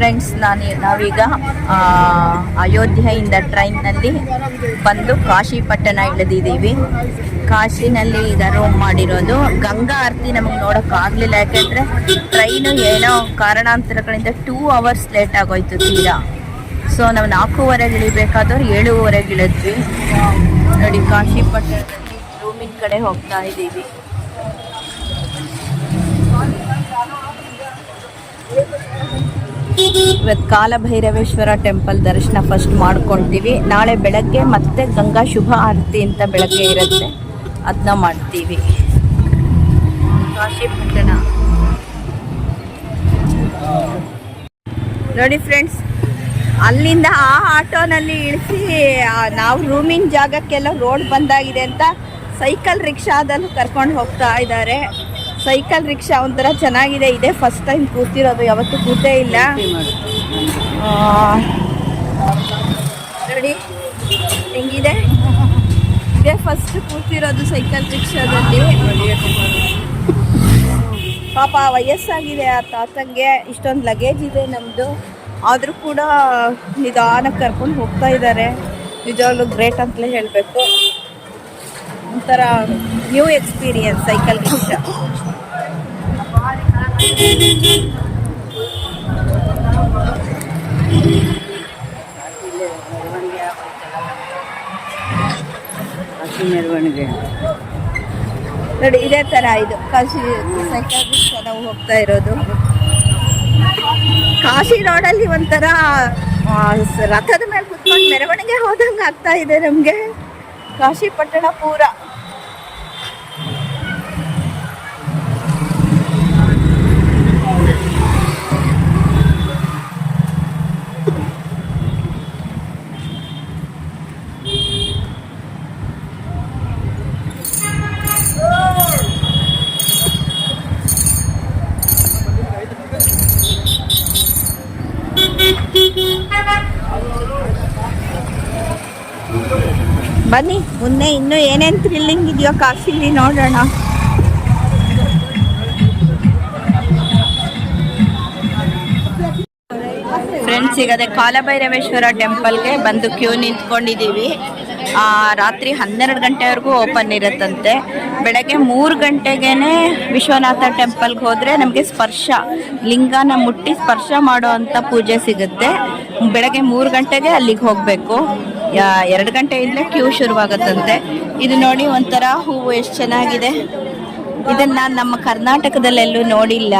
Friends ನಾನು ನಾವೀಗ ಅಯೋಧ್ಯೆಯಿಂದ ಟ್ರೈನ್ನಲ್ಲಿ ಬಂದು ಕಾಶಿ ಪಟ್ಟಣ ಇಳಿದಿದ್ದೀವಿ. ಕಾಶಿನಲ್ಲಿ ಈಗ ರೂಮ್ ಮಾಡಿರೋದು. ಗಂಗಾ ಆರತಿ ನಮಗೆ ನೋಡೋಕ್ಕಾಗಲಿಲ್ಲ ಯಾಕೆಂದರೆ ಟ್ರೈನು ಏನೋ ಕಾರಣಾಂತರಗಳಿಂದ ಟೂ ಅವರ್ಸ್ ಲೇಟ್ ಆಗೋಯ್ತು ತೀರಾ. ಸೊ ನಾವು ನಾಲ್ಕೂವರೆಗೆ ಇಳಿಬೇಕಾದವ್ರು ಏಳುವರೆಗೆ ಇಳಿದ್ವಿ. ನೋಡಿ ಕಾಶಿ ಪಟ್ಟಣದಲ್ಲಿ ರೂಮಿನ ಕಡೆ ಹೋಗ್ತಾ ಇದ್ದೀವಿ. ಇವತ್ತು ಕಾಲಭೈರವೇಶ್ವರ ಟೆಂಪಲ್ ದರ್ಶನ ಫಸ್ಟ್ ಮಾಡ್ಕೊಳ್ತೀವಿ ನಾಳೆ ಬೆಳಗ್ಗೆ ಮತ್ತೆ ಗಂಗಾ ಶುಭ ಆರತಿ ಅಂತ ಬೆಳಗ್ಗೆ ಇರುತ್ತೆ. ಅದನ್ನ ಮಾಡ್ತೀವಿ. ನೋಡಿ ಫ್ರೆಂಡ್ಸ್ ಅಲ್ಲಿಂದ ಆ ಆಟೋನಲ್ಲಿ ಇಳಿಸಿ ನಾವು ರೂಮಿನ ಜಾಗಕ್ಕೆಲ್ಲ ರೋಡ್ ಬಂದಾಗಿದೆ ಅಂತ ಸೈಕಲ್ ರಿಕ್ಷಾದಲ್ಲೂ ಕರ್ಕೊಂಡು ಹೋಗ್ತಾ ಇದ್ದಾರೆ. ಸೈಕಲ್ ರಿಕ್ಷಾ ಒಂಥರ ಚೆನ್ನಾಗಿದೆ, ಇದೆ ಫಸ್ಟ್ ಟೈಮ್ ಕೂತಿರೋದು, ಯಾವತ್ತೂ ಕೂತೇ ಇಲ್ಲ. ನೋಡಿ, ಹೆಂಗಿದೆ? ಇದೇ ಫಸ್ಟ್ ಕೂತಿರೋದು ಸೈಕಲ್ ರಿಕ್ಷಾದಲ್ಲಿ. ಪಾಪ ವಯಸ್ಸಾಗಿದೆ ಆ ತಾತಂಗೆ, ಇಷ್ಟೊಂದು ಲಗೇಜ್ ಇದೆ ನಮ್ಮದು ಆದರೂ ಕೂಡ ನಿಧಾನಕ್ಕೆ ಕರ್ಕೊಂಡು ಹೋಗ್ತಾ ಇದ್ದಾರೆ ನಿಜವಾಗ್ಲೂ ಗ್ರೇಟ್ ಅಂತಲೇ ಹೇಳಬೇಕು. ಒಂಥರ ನ್ಯೂ ಎಕ್ಸ್ಪೀರಿಯನ್ಸ್ ಸೈಕಲ್ ರಿಕ್ಷಾ ಮೆರವಣಿಗೆ. ನೋಡಿ ಇದೇ ಥರ ಇದು. ಕಾಶಿ ಸೈಕಲ್ ರಿಕ್ಷಾ ನಾವು ಹೋಗ್ತಾ ಇರೋದು. ಕಾಶಿ ರೋಡಲ್ಲಿ ಒಂಥರ ರಥದ ಮೇಲೆ ಕುತ್ಕೊಂಡು ಮೆರವಣಿಗೆ ಹೋದಂಗೆ ಆಗ್ತಾ ಇದೆ ನಮಗೆ. ಕಾಶಿ ಪಟ್ಟಣ ಪೂರ. ಬನ್ನಿ, ಮುಂದೆ ಇನ್ನೂ ಏನೇನು ಥ್ರಿಲ್ಲಿಂಗ್ ಇದೆಯೋ ಕಾಫಿಲಿ ನೋಡೋಣ. ಫ್ರೆಂಡ್ಸ್ ಈಗ ಅದೇ ಕಾಲಭೈರವೇಶ್ವರ ಟೆಂಪಲ್ಗೆ ಬಂದು ಕ್ಯೂ ನಿಂತ್ಕೊಂಡಿದ್ದೀವಿ. ರಾತ್ರಿ ಹನ್ನೆರಡು ಗಂಟೆವರೆಗೂ ಓಪನ್ ಇರುತ್ತಂತೆ. ಬೆಳಗ್ಗೆ ಮೂರು ಗಂಟೆಗೇ ವಿಶ್ವನಾಥ ಟೆಂಪಲ್ಗೆ ಹೋದರೆ ನಮಗೆ ಸ್ಪರ್ಶ, ಲಿಂಗನ ಮುಟ್ಟಿ ಸ್ಪರ್ಶ ಮಾಡೋ ಪೂಜೆ ಸಿಗುತ್ತೆ. ಬೆಳಗ್ಗೆ ಮೂರು ಗಂಟೆಗೆ ಅಲ್ಲಿಗೆ ಹೋಗಬೇಕು. ಎರಡು ಗಂಟೆಯಿಂದಲೇ ಕ್ಯೂ ಶುರುವಾಗುತ್ತಂತೆ. ಇದು ನೋಡಿ ಒಂಥರ ಹೂವು ಎಷ್ಟು ಚೆನ್ನಾಗಿದೆ. ಇದನ್ನ ನಾನು ನಮ್ಮ ಕರ್ನಾಟಕದಲ್ಲೆಲ್ಲೂ ನೋಡಿಲ್ಲ.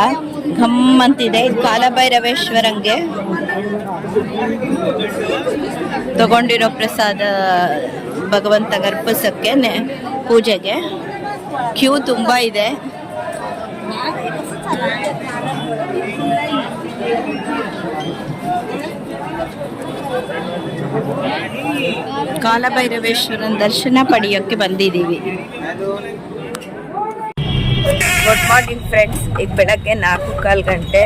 ಘಮ್ ಅಂತಿದೆ ಇದು ಕಾಲಭೈರವೇಶ್ವರಂಗೆ ತಗೊಂಡಿರೋ ಪ್ರಸಾದ ಭಗವಂತ ಗರ್ಭಸಕ್ಕೆ ಪೂಜೆಗೆ. ಕ್ಯೂ ತುಂಬ ಇದೆ. ಕಾಲಭೈರವೇಶ್ವರನ ದರ್ಶನ ಪಡೆಯೋಕ್ಕೆ ಬಂದಿದ್ದೀವಿ. ಗುಡ್ ಮಾರ್ನಿಂಗ್ ಫ್ರೆಂಡ್ಸ್ ಈಗ ಬೆಳಗ್ಗೆ ನಾಲ್ಕು ಕಾಲು ಗಂಟೆ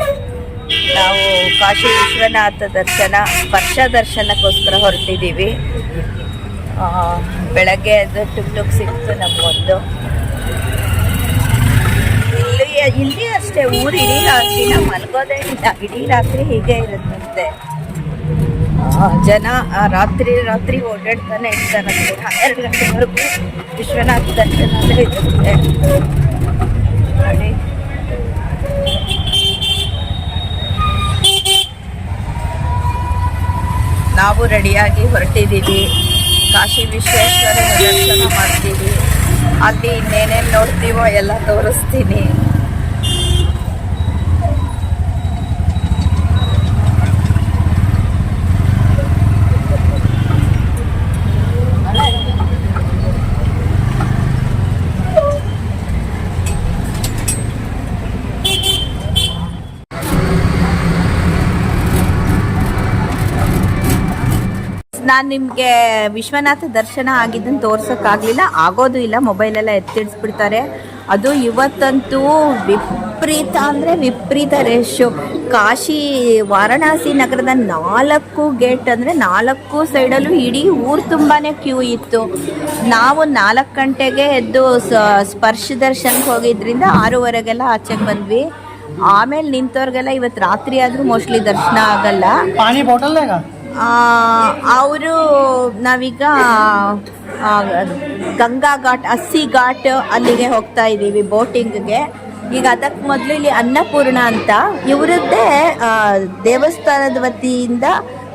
ನಾವು ಕಾಶಿ ವಿಶ್ವನಾಥ ದರ್ಶನ, ಸ್ಪರ್ಶ ದರ್ಶನಕ್ಕೋಸ್ಕರ ಹೊರಟಿದ್ದೀವಿ. ಬೆಳಗ್ಗೆ ಅದು ಟುಕ್ ಟುಕ್ ಸಿಕ್ತು ನಮಗೊಂದು ಇಲ್ಲಿ ಇಲ್ಲಿ ಅಷ್ಟೇ, ಊರು ಇಡೀ ರಾತ್ರಿ ನಾವು ಮಲಗೋದೇ ಇಲ್ಲ. ಇಡೀ ರಾತ್ರಿ ಹೀಗೆ ಇರುತ್ತಂತೆ. ಜನ ಆ, ರಾತ್ರಿ ರಾತ್ರಿ ಓಡಾಡ್ತಾನೆ ಇರ್ತಾನೆ ಹನ್ನೆರಡು ಗಂಟೆವರೆಗೂ ವಿಶ್ವನಾಥ ದರ್ಶನ ಇರುತ್ತೆ. ನಾವು ರೆಡಿಯಾಗಿ ಹೊರಟಿದ್ದೀವಿ. ಕಾಶಿ ವಿಶ್ವೇಶ್ವರ ದರ್ಶನ ಮಾಡ್ತೀವಿ. ಅಲ್ಲಿ ಇನ್ನೇನೇನು ನೋಡ್ತೀವೋ ಎಲ್ಲ ತೋರಿಸ್ತೀನಿ. ನಾನು ನಿಮಗೆ ವಿಶ್ವನಾಥ ದರ್ಶನ ಆಗಿದ್ದನ್ನು ತೋರ್ಸೋಕ್ಕಾಗಲಿಲ್ಲ. ಆಗೋದು ಇಲ್ಲ. ಮೊಬೈಲೆಲ್ಲ ಎತ್ತಿಡಿಸ್ಬಿಡ್ತಾರೆ. ಅದು ಇವತ್ತಂತೂ ವಿಪರೀತ ಅಂದರೆ ವಿಪರೀತ ರೇಷು ಕಾಶಿ ವಾರಣಾಸಿ ನಗರದ ನಾಲ್ಕು ಗೇಟ್ ಅಂದರೆ ನಾಲ್ಕು ಸೈಡಲ್ಲೂ ಇಡೀ ಊರು ತುಂಬಾ ಕ್ಯೂ ಇತ್ತು. ನಾವು ನಾಲ್ಕು ಗಂಟೆಗೆ ಎದ್ದು ಸ್ಪರ್ಶ ದರ್ಶನಕ್ಕೆ ಹೋಗಿದ್ದರಿಂದ ಆರೂವರೆಗೆಲ್ಲ ಆಚೆಗೆ ಬಂದ್ವಿ. ಆಮೇಲೆ ನಿಂತವ್ರಿಗೆಲ್ಲ ಇವತ್ತು ರಾತ್ರಿ ಆದರೂ ಮೋಸ್ಟ್ಲಿ ದರ್ಶನ ಆಗಲ್ಲ. ಅವರು ನಾವೀಗ ಗಂಗಾ ಘಾಟ್ ಅಸ್ಸಿ ಘಾಟ್ ಅಲ್ಲಿಗೆ ಹೋಗ್ತಾ ಇದ್ದೀವಿ ಬೋಟಿಂಗ್ಗೆ. ಈಗ ಅದಕ್ಕೆ ಮೊದಲು ಇಲ್ಲಿ ಅನ್ನಪೂರ್ಣ ಅಂತ. ಇವರದ್ದೇ ದೇವಸ್ಥಾನದ ವತಿಯಿಂದ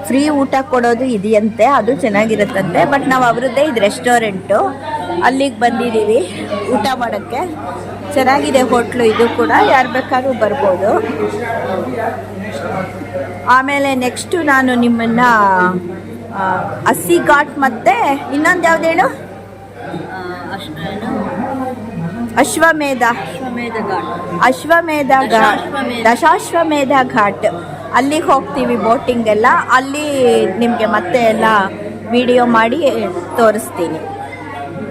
ಫ್ರೀ ಊಟ ಕೊಡೋದು ಇದೆಯಂತೆ, ಅದು ಚೆನ್ನಾಗಿರುತ್ತಂತೆ. ಬಟ್ ನಾವು ಅವರದ್ದೇ ಇದು ರೆಸ್ಟೋರೆಂಟು. ಅಲ್ಲಿಗೆ ಬಂದಿದ್ದೀವಿ ಊಟ ಮಾಡೋಕ್ಕೆ. ಚೆನ್ನಾಗಿದೆ ಹೋಟ್ಲು ಇದು ಕೂಡ. ಯಾರು ಬೇಕಾದ್ರೂ ಬರ್ಬೋದು. ಆಮೇಲೆ ನೆಕ್ಸ್ಟು ನಾನು ನಿಮ್ಮನ್ನು ಹಸಿ ಘಾಟ್ ಮತ್ತೆ ಇನ್ನೊಂದು ಯಾವ್ದು ಹೇಳು ಅಶ್ವಮೇಧ. ಅಶ್ವಮೇಧ ಘಾಟ್. ದಶಾಶ್ವಮೇಧ. ಘಾಟ್. ಅಲ್ಲಿಗೆ ಹೋಗ್ತೀವಿ ಬೋಟಿಂಗ್ ಎಲ್ಲ. ಅಲ್ಲಿ ನಿಮಗೆ ಮತ್ತೆ ಎಲ್ಲ ವಿಡಿಯೋ ಮಾಡಿ ತೋರಿಸ್ತೀನಿ.